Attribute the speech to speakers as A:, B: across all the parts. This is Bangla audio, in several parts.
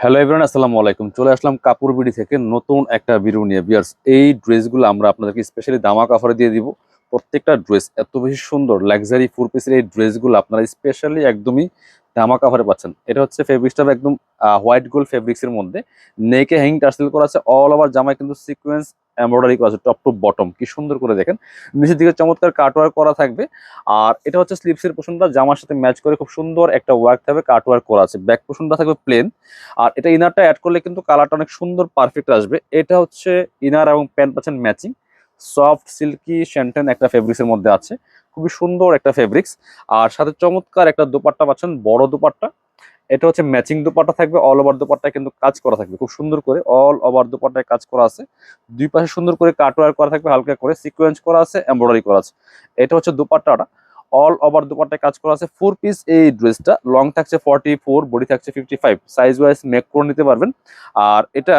A: হ্যালো এভরান আসসালামু আলাইকুম। চলে আসলাম কাপড় বিড়ি থেকে নতুন একটা ভিডিও নিয়ে। বিয়ার্স এই ড্রেসগুলো আমরা আপনাদেরকে স্পেশালি দামা কাফারে দিয়ে দিব। প্রত্যেকটা ড্রেস এত বেশি সুন্দর লাক্সারি ফোর পিসের এই ড্রেসগুলো আপনারা স্পেশালি একদমই দামা কাফারে পাচ্ছেন। এটা হচ্ছে ফেব্রিক্সটা একদম হোয়াইট গোল্ড ফেব্রিক্সের মধ্যে। নেকে হ্যাং টার্সেল করা আছে অল ওভার জামায় কিন্তু সিকোয়েন্স এমব্রয়ডারি করা আছে টপ টু বটম কি সুন্দর করে দেখেন। নিচের দিকে চমৎকার কাটওয়ার্ক করা থাকবে। আর এটা হচ্ছে স্লিপসের পোষণটা জামার সাথে ম্যাচ করে খুব সুন্দর একটা ওয়ার্ক থাকবে কাটওয়ার্ক করা আছে। ব্যাক পোষণটা থাকবে প্লেন আর এটা ইনারটা অ্যাড করলে কিন্তু কালারটা অনেক সুন্দর পারফেক্ট আসবে। এটা হচ্ছে ইনার এবং প্যান্ট পাচ্ছেন ম্যাচিং সফট সিল্কি শ্যান্টেন একটা ফেব্রিক্সের মধ্যে আছে। খুবই সুন্দর একটা ফেব্রিক্স আর সাথে চমৎকার একটা দুপাট্টা পাচ্ছেন, বড় দুপাট্টা। এটা হচ্ছে ম্যাচিং দুপাট্টা থাকবে অল ওভার দুপাট্টায় কিন্তু কাজ করা থাকবে। খুব সুন্দর করে অল ওভার দুপাট্টায় কাজ করা আছে। দুই পাশে সুন্দর করে কাটওয়ার করা থাকবে, হালকা করে সিকোয়েন্স করা আছে এমব্রয়ডারি করা আছে। এটা হচ্ছে দুপাট্টাটা। অল ওভার দুপাট্টায় কাজ করা আছে। ফোর পিস এই ড্রেসটা লং থাকছে ফর্টি ফোর বডি থাকছে fifty five size wise make করে নিতে পারবেন। আর এটা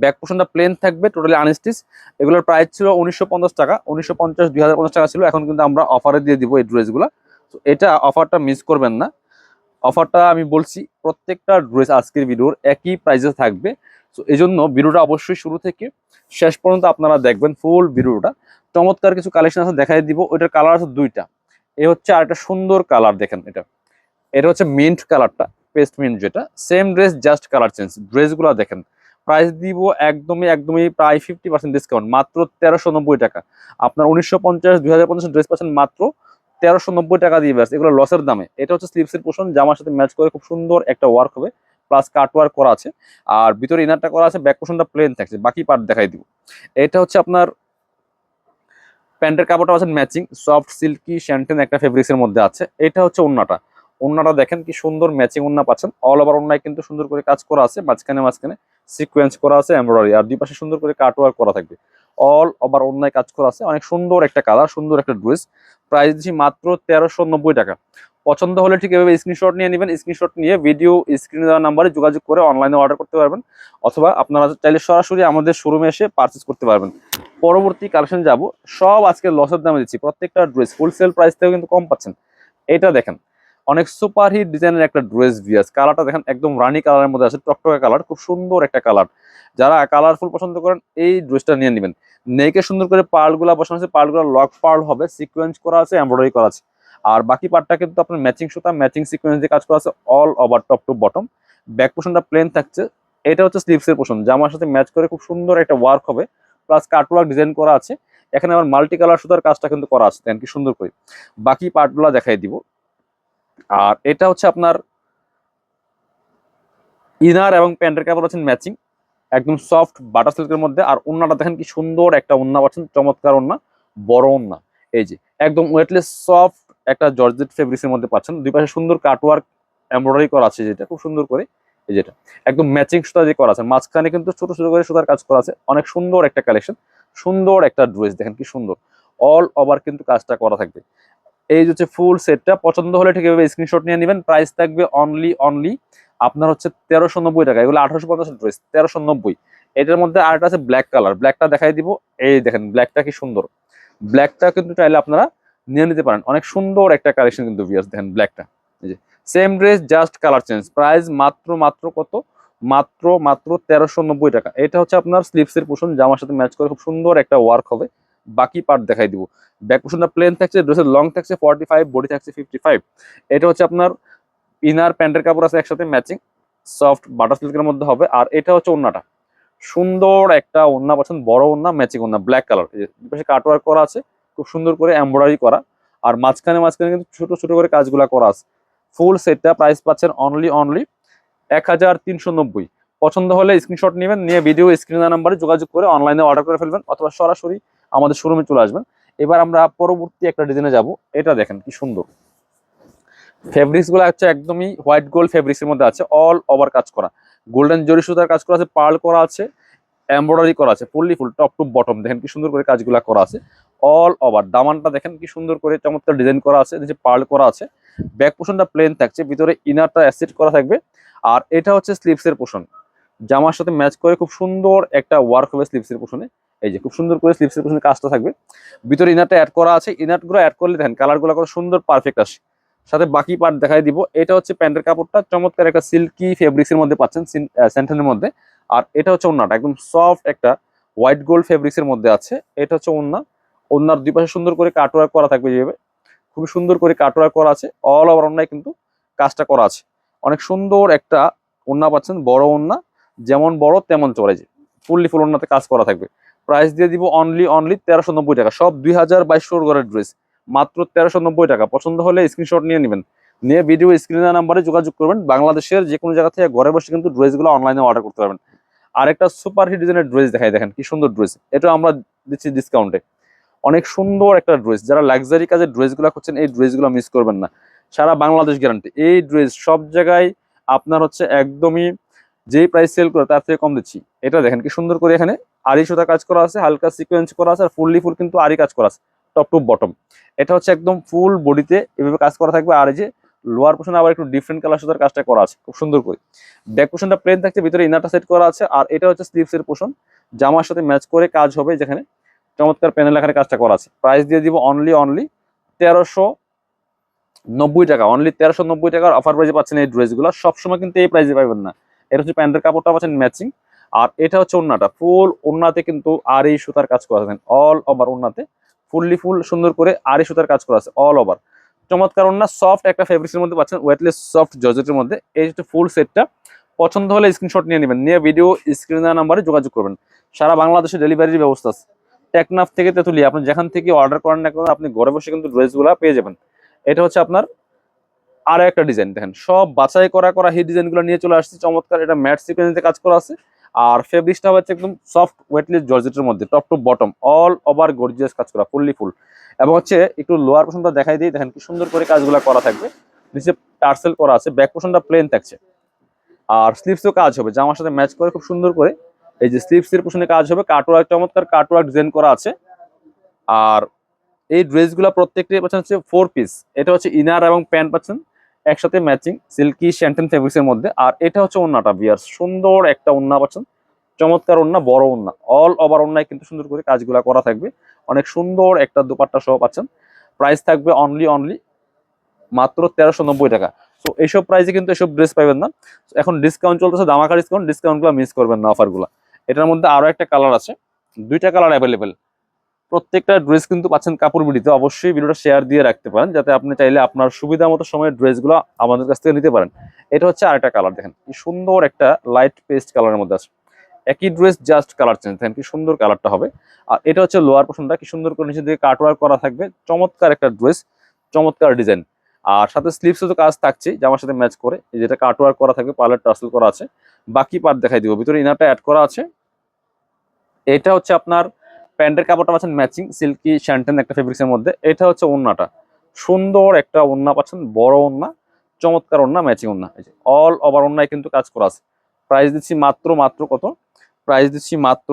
A: ব্যাক পোর্শনটা প্লেন থাকবে টোটালি আনস্টিচ এগুলোর প্রাইস ছিল উনিশশো পঞ্চাশ টাকা, উনিশশো পঞ্চাশ, দুই টাকা ছিল। এখন কিন্তু আমরা অফারে দিয়ে দিব এই ড্রেসগুলো তো এটা অফারটা মিস করবেন না। অফারটা আমি বলছি, প্রত্যেকটা ড্রেস আজকের ভিডিওর একই প্রাইসে থাকবে। তো এই জন্য ভিডিওটা অবশ্যই শুরু থেকে শেষ পর্যন্ত আপনারা দেখবেন ফুল ভিডিওটা। চমৎকার কিছু কালেকশন আছে, দেখাই দিব। ওইটার কালার আছে দুইটা। এ হচ্ছে আর একটা সুন্দর কালার দেখেন এটা। এটা হচ্ছে মিন্ট কালারটা পেস্ট মিন্ট যেটা। Same dress just colour change ড্রেসগুলো দেখেন। প্রাইস দিব একদমই একদমই প্রায় ফিফটি পার্সেন্ট ডিসকাউন্ট মাত্র তেরোশো নব্বই টাকা। আপনার উনিশশো পঞ্চাশ, দুই হাজার পঞ্চাশ ড্রেস পাচ্ছেন মাত্র তেরোশো নব্বই টাকা দিয়ে ব্যাস, এগুলো লসের দামে। এটা হচ্ছে স্লিপসের পোষণ জামার সাথে ম্যাচ করে খুব সুন্দর একটা ওয়ার্ক হবে প্লাস কাট ওয়ার্ক করা আছে। আর ভিতরে ইনারটা করা আছে ব্যাক পোষণটা প্লেন থাকছে, বাকি পার্ট দেখাই দিব। এটা হচ্ছে আপনার প্যান্টের কাপড়টা আছে ম্যাচিং সফট সিল্কি শ্যান্টেন একটা ফেব্রিক্সের মধ্যে আছে। এটা হচ্ছে ওন্নাটা। ওন্নাটা দেখেন কি সুন্দর ম্যাচিং ওন্না পাচ্ছেন। অল ওভার ওন্নায় কিন্তু সুন্দর করে কাজ করা আছে, মাঝখানে মাঝখানে সিকোয়েন্স করা আছে এমব্রয়ডারি আর দুই পাশে সুন্দর করে কাট ওয়ার্ক করা থাকবে। অল ওভার অন্যায় কাজ করা আছে, অনেক সুন্দর একটা কালার সুন্দর একটা ড্রেস প্রাইস দিচ্ছি মাত্র তেরোশো নব্বই টাকা। পছন্দ হলে ঠিক এভাবে স্ক্রিনশট নিয়ে নেবেন স্ক্রিনশট নিয়ে ভিডিও স্ক্রিনে দেওয়া নাম্বারে যোগাযোগ করে অনলাইনে অর্ডার করতে পারবেন, অথবা আপনারা চাইলে সরাসরি আমাদের শোরুমে এসে পারচেস করতে পারবেন। পরবর্তী কালেকশন যাব। সব আজকে লসের দামে দিচ্ছি, প্রত্যেকটা ড্রেস হোলসেল প্রাইস থেকেও কিন্তু কম পাচ্ছেন। এটা দেখেন অনেক সুপার হিট ডিজাইনের একটা ড্রেস ভিয়াস। কালারটা দেখেন একদম রানি কালারের মধ্যে আছে, টকটকা কালার, খুব সুন্দর একটা কালার। যারা কালারফুল পছন্দ করেন, এই ড্রেসটা নিয়ে নেবেন। নেকে সুন্দর করে পার্লগুলা বসানো আছে পার্লগুলো লক পার্ল হবে সিকোয়েন্স করা আছে এমব্রয়ডারি করা আছে। আর বাকি পার্টটা কিন্তু আপনার ম্যাচিং সুতা ম্যাচিং সিকোয়েন্স দিয়ে কাজ করা আছে all over top to bottom back পোর্শনটা প্লেন থাকছে। এটা হচ্ছে স্লিভসের পোর্শন জামার সাথে ম্যাচ করে খুব সুন্দর একটা ওয়ার্ক হবে। প্লাস কাটওয়ার্ক ডিজাইন করা আছে। এখানে আবার মাল্টি কালার সুতার কাজটা কিন্তু করা আছে কি সুন্দর করে। বাকি পার্টগুলো দেখাই দিব। আর এটা হচ্ছে আপনার ইনার এবং প্যান্টের কাপড় আছেন ম্যাচিং। একদম সফট বাটার সিল্কের মধ্যে। আর ওন্নাটা দেখেন কি সুন্দর একটা ওন্না পাচ্ছেন, চমৎকার ওন্না, বড় ওন্না। এই যে, একদম ওয়েটলেস সফট একটা জর্জেট ফেব্রিক্সের মধ্যে পাচ্ছেন। দুই পাশে সুন্দর কাটওয়ার্ক এমব্রয়ডারি করা আছে যেটা, খুব সুন্দর করে। এই যেটা, একদম ম্যাচিং সুতা যে করা আছে। মাঝখানে কিন্তু ছোট ছোট করে সুতার কাজ করা আছে। অনেক সুন্দর একটা কালেকশন সুন্দর একটা ড্রেস দেখেন কি সুন্দর। অল ওভার কিন্তু কাজটা করা থাকবে। এই হচ্ছে ফুল সেটটা পছন্দ হলে ঠিক এভাবে স্ক্রিনশট নিয়ে নেবেন। প্রাইস থাকবে অনলি অনলি আপনার হচ্ছে তেরোশো নব্বই টাকা। এগুলো আঠারোশো পঞ্চাশ ড্রেস তেরোশো নব্বই। এটার মধ্যে আরেকটা আছে ব্ল্যাক কালার ব্ল্যাকটা দেখাই দিব। এই দেখেন ব্ল্যাকটা কি সুন্দর। ব্ল্যাকটা কিন্তু চাইলে আপনারা নিয়ে নিতে পারেন। অনেক সুন্দর একটা কালেকশন কিন্তু ভিয়ার্স দেখেন ব্ল্যাকটা এই যে same dress just colour change price মাত্র মাত্র কত? মাত্র মাত্র তেরোশো নব্বই টাকা। এটা হচ্ছে আপনার স্লিপসের পোষণ জামার সাথে ম্যাচ করে খুব সুন্দর একটা ওয়ার্ক হবে। বাকি পার্ট দেখাই দিব। ব্যাক পোর্শনটা প্লেন থাকছে ড্রেসের লং থাকছে ফর্টি ফাইভ বডি থাকছে ফিফটি ফাইভ এটা হচ্ছে আপনার ইনার প্যান্টের কাপড় আছে একসাথে ম্যাচিং সফট বাটার সিল্কের মধ্যে হবে। আর এটা হচ্ছে ওন্নাটা সুন্দর একটা ওন্না পাচ্ছেন বড় ওন্না ম্যাচিং ওন্না ব্ল্যাক কালার পাশে কাটওয়ার্ক করা আছে, খুব সুন্দর করে এমব্রয়ডারি করা। আর মাঝখানে মাঝখানে কিন্তু ছোট ছোট করে কাজগুলা করা আছে। ফুল সেটটা প্রাইস পাচ্ছেন অনলি অনলি এক হাজার তিনশো নব্বই। পছন্দ হলে স্ক্রিনশট নেবেন, নিয়ে ভিডিও স্ক্রিনার নাম্বারে যোগাযোগ করে অনলাইনে অর্ডার করে ফেলবেন, অথবা সরাসরি আমাদের শোরুমে চলে আসবেন। এবার আমরা পরবর্তী একটা ডিজাইনে যাব। এটা দেখেন কি সুন্দর। ফেব্রিক্সগুলো হচ্ছে একদমই হোয়াইট গোল্ড ফেব্রিক্স এর মধ্যে আছে অল ওভার কাজ করা। গোল্ডেন জরি সুতার কাজ করা আছে পার্ল করা আছে এমব্রয়ডারি করা আছে fully full top to bottom দেখেন কি সুন্দর করে কাজগুলো করা আছে। অল ওভার দামানটা দেখেন কি সুন্দর করে চমৎকার ডিজাইন করা আছে নিচে পার্ল করা আছে। ব্যাক পোর্শনটা প্লেন থাকছে, ভিতরে ইনারটা অ্যাসিড করা থাকবে। আর এটা হচ্ছে স্লিপসের পোর্শন জামার সাথে ম্যাচ করে খুব সুন্দর একটা ওয়ার্ক হবে স্লিপসের পোর্শনে এই যে, খুব সুন্দর করে স্লিপসের পোর্শনে কাজটা থাকবে। ভিতরে ইনারটা অ্যাড করা আছে। ইনারগুলো অ্যাড করলে দেখেন কালারগুলো কত সুন্দর পারফেক্ট আসে। সাথে বাকি পার্ট দেখাই দিব। এটা হচ্ছে প্যান্টের কাপড়টা। চমৎকার একটা সিল্কি ফেব্রিক্সের মধ্যে পাচ্ছেন সেন্টেনের মধ্যে। আর এটা হচ্ছে ওন্নাটা। একদম সফট একটা হোয়াইট গোল্ড ফেব্রিক্সের মধ্যে আছে। এটা হচ্ছে ওন্না। ওন্নার দুই পাশে সুন্দর করে কাটওয়ার্ক করা থাকবে যেভাবে। খুবই সুন্দর করে কাটওয়ার্ক করা আছে। অল ওভার ওন্নায় কিন্তু কাজটা করা আছে। অনেক সুন্দর একটা ওন্না পাচ্ছেন, বড় ওন্না। যেমন বড় তেমন চড়ে যে ফুললি ফুল ওন্নাতে কাজ করা থাকবে। প্রাইস দিয়ে দিব অনলি অনলি তেরোশো নব্বই টাকা। সব দুই হাজার বাইশশোর ঘরের ড্রেস মাত্র তেরোশো নব্বই টাকা। পছন্দ হলে স্ক্রিনশট নিয়ে নেবেন। নিয়ে ভিডিও স্ক্রিনের নাম্বারে যোগাযোগ করবেন। বাংলাদেশের যে কোনো জায়গা থেকে ঘরে বসে কিন্তু ড্রেসগুলো অনলাইনে অর্ডার করতে পারবেন। আরেকটা সুপার হিট ডিজাইনের ড্রেস দেখাই, দেখেন কি সুন্দর ড্রেস এটা আমরা দিচ্ছি ডিসকাউন্টে অনেক সুন্দর একটা ড্রেস যারা লাক্সারি কাজের ড্রেসগুলো করছেন এই ড্রেসগুলো মিস করবেন না। সারা বাংলাদেশ গ্যারান্টি এই ড্রেস সব জায়গায় আপনার হচ্ছে একদমই যেই প্রাইস সেল করে তার থেকে কম দিচ্ছি। এটা দেখেন কি সুন্দর করে এখানে আড়ি সুতা কাজ করা আছে, হালকা সিকোয়েন্স করা আছে, আর ফুললি ফুল কিন্তু আড়ি কাজ করা আছে টপ টু বটম এটা হচ্ছে একদম ফুল বডিতে এভাবে কাজ করা থাকবে, আর যে লোয়ার পোর্শনে আবার একটু ডিফারেন্ট কালার সুতার কাজটা করা আছে, খুব সুন্দর করে। ব্যাক পোর্শনটা প্লেন থাকছে, ভিতরে ইনারটা সেট করা আছে, আর এটা হচ্ছে স্লিভস এর পোর্শন জামার সাথে ম্যাচ করে কাজ হবে যেখানে চমৎকার প্যানেল আকারে কাজটা করা আছে। প্রাইস দিয়ে দিব অনলি অনলি তেরোশো নব্বই টাকা অনলি তেরোশো নব্বই টাকার অফার প্রাইজে পাচ্ছেন এই ড্রেসগুলো সবসময় কিন্তু এই প্রাইজে পাবেন না। এটা হচ্ছে প্যান্টের কাপড়টা পাচ্ছেন ম্যাচিং আর এটা হচ্ছে ওন্নাটা। ফুল ওন্নাতে কিন্তু আর এই সুতার কাজ করা আছে। অল ওভার ওন্নাতে। ফুললি ফুল সুন্দর করে আর এই সুতার কাজ করা আছে। অল ওভার চমৎকার ওন্না। সফট একটা ফেব্রিক্সের মধ্যে পাচ্ছেন। ওয়েটলেস সফট জর্জেটের মধ্যে। এই হচ্ছে ফুল সেটটা পছন্দ হলে স্ক্রিনশট নিয়ে নেবেন। নিয়ে ভিডিও স্ক্রিনের নাম্বারে যোগাযোগ করবেন। সারা বাংলাদেশে ডেলিভারির ব্যবস্থা আছে। টেকনাফ থেকে তেতুলিয়া। আপনি যেখান থেকে অর্ডার করেন না কেন, আপনি ঘরে বসে কিন্তু ড্রেসগুলো পেয়ে যাবেন। এটা হচ্ছে আপনার আরও একটা ডিজাইন দেখেন, সব বাছাই করা করা হিট ডিজাইনগুলো নিয়ে চলে আসছে, চমৎকার, এটা ম্যাট সিকোয়েন্সে কাজ করা আছে। আর ফেব্রিক্সটা হচ্ছে একদম সফট ওয়েটলেস জর্জেটের মধ্যে top to bottom all over gorgeous কাজ করা ফুললি ফুল এবং হচ্ছে একটু লোয়ার পোর্শনটা দেখাই দিই, দেখেন কি সুন্দর করে কাজগুলো করা থাকবে। নিচে টার্সেল করা আছে ব্যাক পোর্শনটা প্লেন থাকছে। আর স্লিভসও কাজ হবে, জামার সাথে ম্যাচ করে খুব সুন্দর করে। এই যে স্লিভসের পোশনে কাজ হবে কাটওয়ার্ক চমৎকার কাটওয়ার্ক ডিজাইন করা আছে। আর এই ড্রেসগুলো প্রত্যেকটি পাচ্ছেন হচ্ছে ফোর পিস এটা হচ্ছে ইনার এবং প্যান্ট পাচ্ছেন। একসাথে ম্যাচিং সিল্কি শ্যান্টেন ফেব্রিক্স এর মধ্যে। আর এটা হচ্ছে ওন্নাটা বিয়ার সুন্দর একটা ওন্না পাচ্ছেন। চমৎকার ওন্না বড় ওন্না অল ওভার ওন্নায় কিন্তু সুন্দর করে কাজগুলো করা থাকবে। অনেক সুন্দর একটা দুপাট্টা সহ পাচ্ছেন। প্রাইস থাকবে অনলি অনলি মাত্র তেরোশো নব্বই টাকা। তো এইসব প্রাইসে কিন্তু এসব ড্রেস পাবেন না। এখন ডিসকাউন্ট চলতেছে দামাকা ডিসকাউন্ট ডিসকাউন্টগুলো মিস করবেন না অফারগুলো এটার মধ্যে আরও একটা কালার আছে। দুইটা কালার অ্যাভেলেবেল প্রত্যেকটা ড্রেস কিন্তু পাচ্ছেন কাপড় বিডিতে। অবশ্যই ভিডিওটা শেয়ার দিয়ে রাখতে পারেন, যাতে আপনি চাইলে আপনার সুবিধা মতো সময়ের ড্রেসগুলো আমাদের কাছ থেকে নিতে পারেন। এটা হচ্ছে আরেকটা কালার দেখেন কি সুন্দর একটা লাইট পেস্ট কালারের মধ্যে আছে। একই ড্রেস জাস্ট কালার চেঞ্জ দেখেন কি সুন্দর কালারটা হবে। আর এটা হচ্ছে লোয়ার পোর্শনটা কি সুন্দর করে নিচে দিকে কাটওয়ার্ক করা থাকবে। চমৎকার একটা ড্রেস চমৎকার ডিজাইন আর সাথে স্লিভসে তো কাজ থাকছে জামার সাথে ম্যাচ করে। যেটা কাটওয়ার্ক করা থাকবে পার্লার টাসেল করা আছে। বাকি পার্ট দেখাই দিব, ভিতরে ইনারটা অ্যাড করা আছে। এটা হচ্ছে আপনার প্যান্টের কাপড়টা পাচ্ছেন ম্যাচিং, সিল্কি শ্যান্টেন একটা ফেব্রিক্সের মধ্যে। এটা হচ্ছে ওন্নাটা। সুন্দর একটা ওন্না পাচ্ছেন, বড় ওন্না, চমৎকার ওন্না, ম্যাচিং ওন্না। এই যে অল ওভার ওন্নায় কিন্তু কাজ করা আছে। প্রাইস দিচ্ছি মাত্র মাত্র কত? প্রাইস দিচ্ছি মাত্র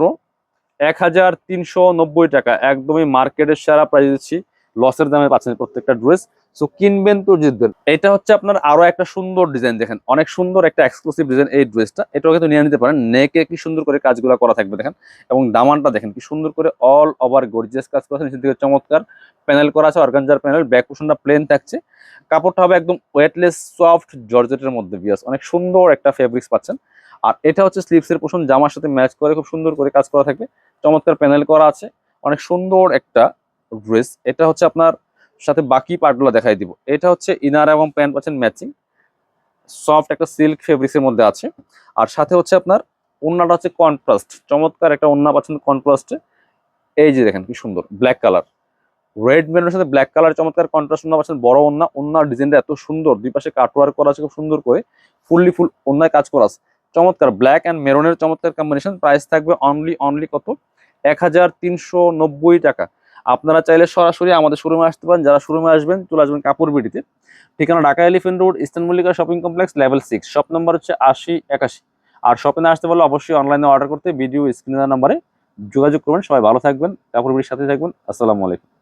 A: এক হাজার তিনশো নব্বই টাকা। একদমই মার্কেটের সারা প্রাইস দিচ্ছি। লসের দামে পাচ্ছেন প্রত্যেকটা ড্রেস। সো কিনবেন তো জিতবেন। এটা হচ্ছে আপনার আরও একটা সুন্দর ডিজাইন দেখেন। অনেক সুন্দর একটা এক্সক্লুসিভ ডিজাইন এই ড্রেসটা এটাও কিন্তু নিয়ে নিতে পারেন। নেকে কি সুন্দর করে কাজগুলো করা থাকবে, দেখেন। এবং দামানটা দেখেন, কি সুন্দর করে অল ওভার গর্জিয়াস কাজ করা নিচের দিকে চমৎকার প্যানেল করা আছে অর্গানজার প্যানেল ব্যাক পোর্শনটা প্লেন থাকছে। কাপড়টা হবে একদম ওয়েটলেস সফট জর্জেটের মধ্যে বিয়াস অনেক সুন্দর একটা ফেব্রিক্স পাচ্ছেন। আর এটা হচ্ছে স্লিভসের পোর্শন জামার সাথে ম্যাচ করে খুব সুন্দর করে কাজ করা থাকবে। চমৎকার প্যানেল করা আছে। অনেক সুন্দর একটা ড্রেস এটা হচ্ছে আপনার সাথে বাকি পার্টগুলো দেখাই দিব। এটা হচ্ছে ইনার এবং প্যান্ট পাচ্ছেন ম্যাচিং। সফট একটা সিল্ক ফেব্রিক্সের মধ্যে আছে। আর সাথে হচ্ছে আপনার ওন্নাটা হচ্ছে কন্ট্রাস্ট। চমৎকার একটা ওন্না পাচ্ছেন কন্ট্রাস্টে। এই যে দেখেন কি সুন্দর, ব্ল্যাক কালার। রেড মেরুনের সাথে ব্ল্যাক কালার চমৎকার কন্ট্রাস্ট ওন্না পাচ্ছেন। বড় ওন্না ওন্নার ডিজাইনটা এত সুন্দর। দুই পাশে কাটওয়ার্ক করা আছে খুব সুন্দর করে। ফুললি ফুল ওন্নায় কাজ করা আছে। চমৎকার, ব্ল্যাক অ্যান্ড মেরুনের চমৎকার কম্বিনেশন প্রাইস থাকবে অনলি অনলি কত? এক হাজার তিনশো নব্বই টাকা। আপনারা চাইলে সরাসরি আমাদের শোরুমে আসতে পারেন। যারা শোরুমে আসবেন, চলে আসবেন কাপড় বিডিতে ঠিকানা Dhaka Elephant Road eastern Mallika shopping complex level six shop number হচ্ছে আশি একাশি। আর শপিং আসতে পারলে অবশ্যই অনলাইনে অর্ডার করতে ভিডিও স্ক্রিনার নাম্বারে যোগাযোগ করবেন। সবাই ভালো থাকবেন কাপড় বিডির সাথে থাকবেন। আসসালামু আলাইকুম।